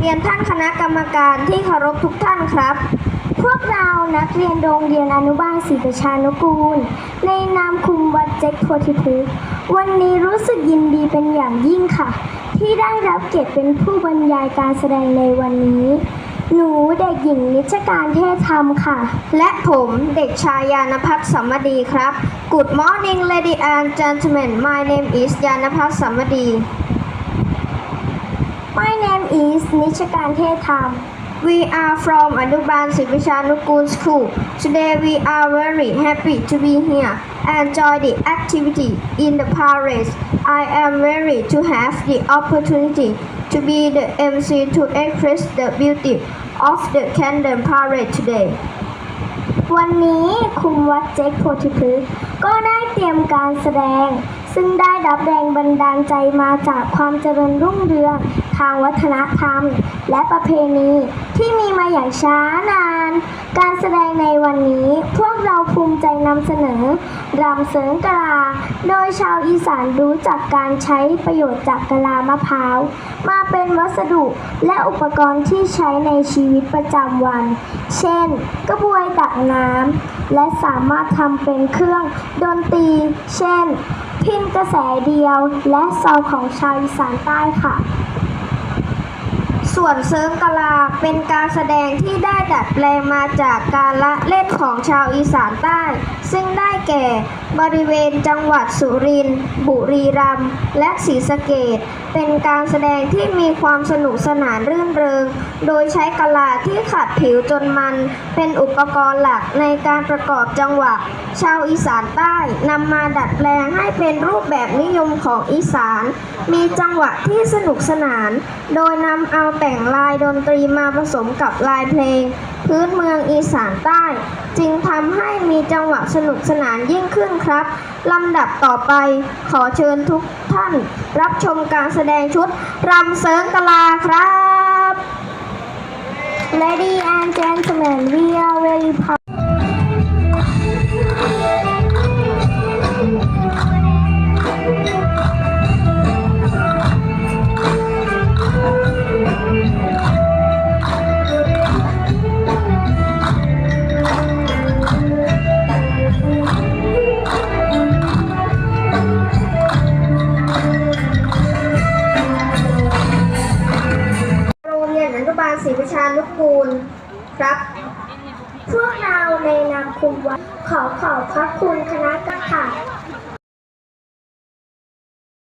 เรียนท่านคณะกรรมการที่เคารพทุกท่านครับ พวกเรานักเรียนโรงเรียนอนุบาลศรีประชานุกูล ในนามคุมวัดเจ็กโพธิพฤกษ์วันนี้รู้สึกยินดีเป็นอย่างยิ่งค่ะ ที่ได้รับเกียรติเป็นผู้บรรยายการแสดงในวันนี้ หนูเด็กหญิงนิชการเทศธรรมค่ะ และผมเด็กชายยานพัฒน์สัมมดีครับ Good morning lady and gentlemen my name is ยานพัฒน์สัมมดี My name is Nichakan Tham. We are from Anuban Sivishanukul School. Today we are very happy to be here and join the activity in the parade. I am very to have the opportunity to be the MC to express the beauty of the Camden Parade today. วันนี้คุมวัดเจ๊กโพธิพฤกษ์ก็ได้เตรียมการแสดง ซึ่งได้รับแรงบันดาลใจมาจากความเจริญรุ่งเรืองทางวัฒนธรรม และประเพณีที่มีมาอย่างช้านาน การแสดงในวันนี้พวกเราภูมิใจนำเสนอรำเสริงกะลา โดยชาวอีสานรู้จักการใช้ประโยชน์จากกะลามะพร้าว มาเป็นวัสดุและอุปกรณ์ที่ใช้ในชีวิตประจำวัน เช่น กระบวยตักน้ำและสามารถทำเป็นเครื่องดนตรี เช่น พินกระแสเดียวและซอของชาวอีสานใต้ค่ะ ส่วนเซิร์งกะลาเป็นการแสดงที่ได้ดัดแปลงมาจากการละเล่นของชาวอีสานใต้ ซึ่งได้ แก่ บริเวณจังหวัดสุรินทร์บุรีรัมย์และศรีสะเกดเป็นการแสดงที่มีความสนุกสนานรื่นเริง โดยใช้กะลาที่ขัดผิวจนมัน เป็นอุปกรณ์หลักในการประกอบจังหวะ ชาวอีสานใต้นำมาดัดแปลงให้เป็นรูปแบบนิยมของอีสาน มีจังหวะที่สนุกสนาน โดยนำเอาแต่งลายดนตรีมาผสมกับลายเพลงพื้นเมืองอีสานใต้ จึงทำให้มีจังหวะสนุกสนานยิ่งขึ้นครับลำดับต่อไปขอเชิญทุกท่าน รับชมการแสดงชุดรำเสริงกะลาครับ Lady and gentlemen we are very proud เรียนาลศรีประชานุกูลครับ พวกเราในนามคุมวัดขอขอบพระคุณคณะกรรมการ